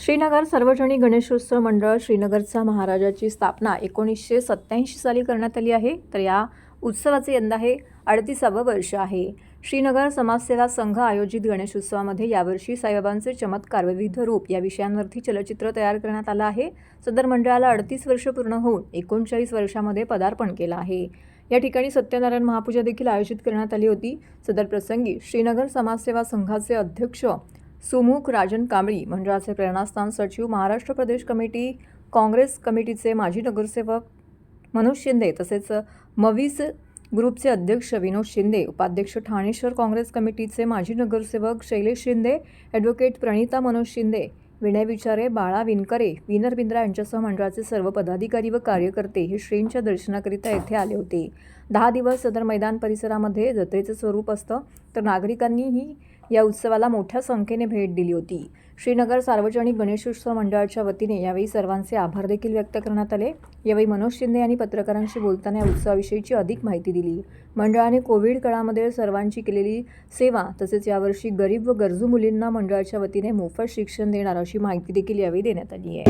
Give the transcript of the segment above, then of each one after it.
श्रीनगर सार्वजनिक गणेशोत्सव मंडळ श्रीनगरचा महाराजाची स्थापना एकोणीसशे सत्त्याऐंशी साली करण्यात आली आहे. तर या उत्सवाचे यंदा हे अडतीसावं वर्ष आहे. श्रीनगर समाजसेवा संघ आयोजित गणेशोत्सवामध्ये यावर्षी साईबाबांचे चमत्कार विविध रूप या विषयांवरती चलचित्र तयार करण्यात आलं आहे. सदर मंडळाला अडतीस वर्ष पूर्ण होऊन एकोणचाळीस वर्षामध्ये पदार्पण केलं आहे. या ठिकाणी सत्यनारायण महापूजा देखील आयोजित करण्यात आली होती. सदर प्रसंगी श्रीनगर समाजसेवा संघाचे अध्यक्ष सुमुख राजन कांबळी मंडळाचे प्रेरणास्थान सचिव महाराष्ट्र प्रदेश कमिटी काँग्रेस कमिटीचे माजी नगरसेवक मनोज शिंदे तसेच मवीस ग्रुपचे अध्यक्ष विनोद शिंदे उपाध्यक्ष ठाणे शहर काँग्रेस कमिटीचे माजी नगरसेवक शैलेश शिंदे ॲडव्होकेट प्रणिता मनोज शिंदे विनय विचारे बाळा विनकरे विनर बिंद्रा यांच्यासह मंडळाचे सर्व पदाधिकारी व कार्यकर्ते हे श्रींच्या दर्शनाकरिता येथे आले होते. दहा दिवस सदर मैदान परिसरामध्ये जत्रेचं स्वरूप असतं तर नागरिकांनीही या उत्सवाला मोठ्या संख्येने भेट दिली होती. श्रीनगर सार्वजनिक गणेशोत्सव मंडळाच्या वतीने यावेळी सर्वांचे आभार देखील व्यक्त करण्यात आले. यावेळी मनोज शिंदे यांनी पत्रकारांशी बोलताना या उत्सवाविषयीची अधिक माहिती दिली. मंडळाने कोविड काळामध्ये सर्वांची केलेली सेवा तसेच यावर्षी गरीब व गरजू मुलींना मंडळाच्या वतीने मोफत शिक्षण देणार अशी माहिती देखील यावेळी देण्यात आली आहे.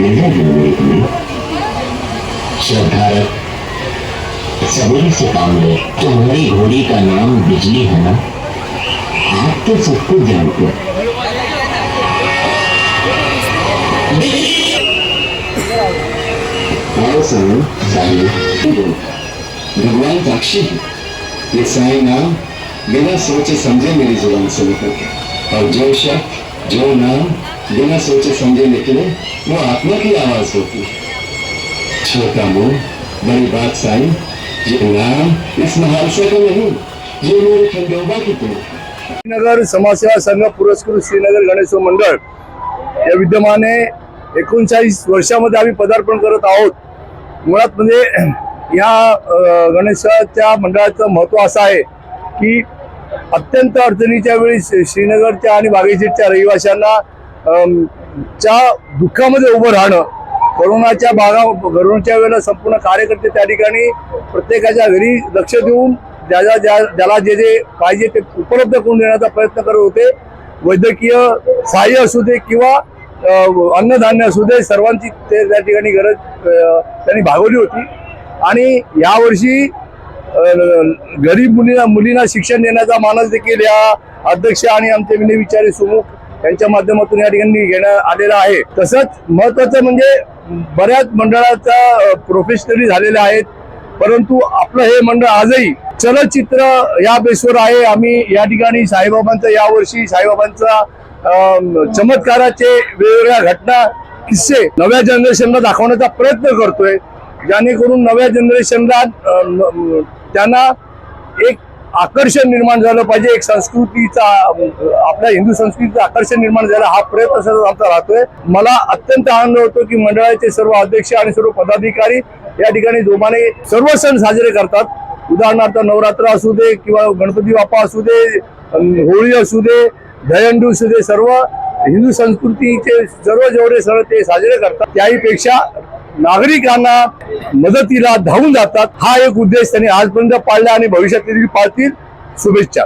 निर्णय लेने के लिए श्रद्धा सवेरे से काम ले तुम्हारी घोड़ी का नाम बिजली है। ना आप तो सब कुछ जानते भगवान साक्षी है ये साई नाम बिना सोचे समझे मेरी ज़ुबान से निकल गया और जो शब्द जो नाम बिना सोचे समझे निकले वो आत्मा की आवाज होती छोटा मुंह बड़ी बात साई ये नाम इस महालसे का नहीं ये मेरे खंडोबा की तुम श्रीनगर समाजसेवा संघ पुरस्कृत श्रीनगर गणेशोत्सव मंडळ या विद्यमाने एकोणचाळीस वर्षामध्ये आम्ही पदार्पण करत आहोत मुळात म्हणजे या गणेशाच्या मंडळाचं महत्त्व असं आहे की अत्यंत अडचणीच्या वेळी श्रीनगरच्या आणि बागेशीरच्या रहिवाशांना च्या दुःखामध्ये उभं राहणं करोनाच्या भागा करोनाच्या वेळेला संपूर्ण कार्यकर्ते त्या ठिकाणी प्रत्येकाच्या घरी लक्ष देऊन ज्याला ज्या ज्याला जे जे पाहिजे ते उपलब्ध करून देण्याचा प्रयत्न करत होते. वैद्यकीय सहाय्य असू दे किंवा अन्नधान्य असू दे सर्वांची ते त्या ठिकाणी गरज त्यांनी भागवली होती. आणि यावर्षी गरीब मुलींना मुलींना शिक्षण देण्याचा मानस देखील या अध्यक्ष आणि आमचे विनय विचारे सुमुख यांच्या माध्यमातून या ठिकाणी घेण्यात आलेला आहे. तसंच महत्वाचं म्हणजे बऱ्याच मंडळाचा प्रोफेशनली झालेल्या आहेत. परंतु आपलं हे मंडळ आजही चलचित्र या बेसवर आहे. आम्ही या ठिकाणी साईबाबांचं यावर्षी साईबाबांचा चमत्काराचे वेगवेगळ्या घटना किस्से नव्या जनरेशनला दाखवण्याचा प्रयत्न करतोय. जेणेकरून नव्या जनरेशनला त्यांना एक आकर्षण निर्माण झालं पाहिजे. एक संस्कृतीचा आपल्या हिंदू संस्कृतीचं आकर्षण निर्माण झालं हा प्रयत्न सतत आमचा राहतोय. मला अत्यंत आनंद होतो की मंडळाचे सर्व अध्यक्ष आणि सर्व पदाधिकारी या ठिकाणी जोमाने सर्व सण साजरे करतात. उदाहरणार्थ नवरात्र असू दे किंवा गणपती बाप्पा असू दे होळी असू दे दहंडू असू दे सर्व हिंदू संस्कृतीचे सर्व जेवढे सण ते साजरे करतात. त्याहीपेक्षा नागरिकांना मदतीला धावून जातात. हा एक उद्देश त्यांनी आजपर्यंत पाळला आणि भविष्यात पाळतील. शुभेच्छा.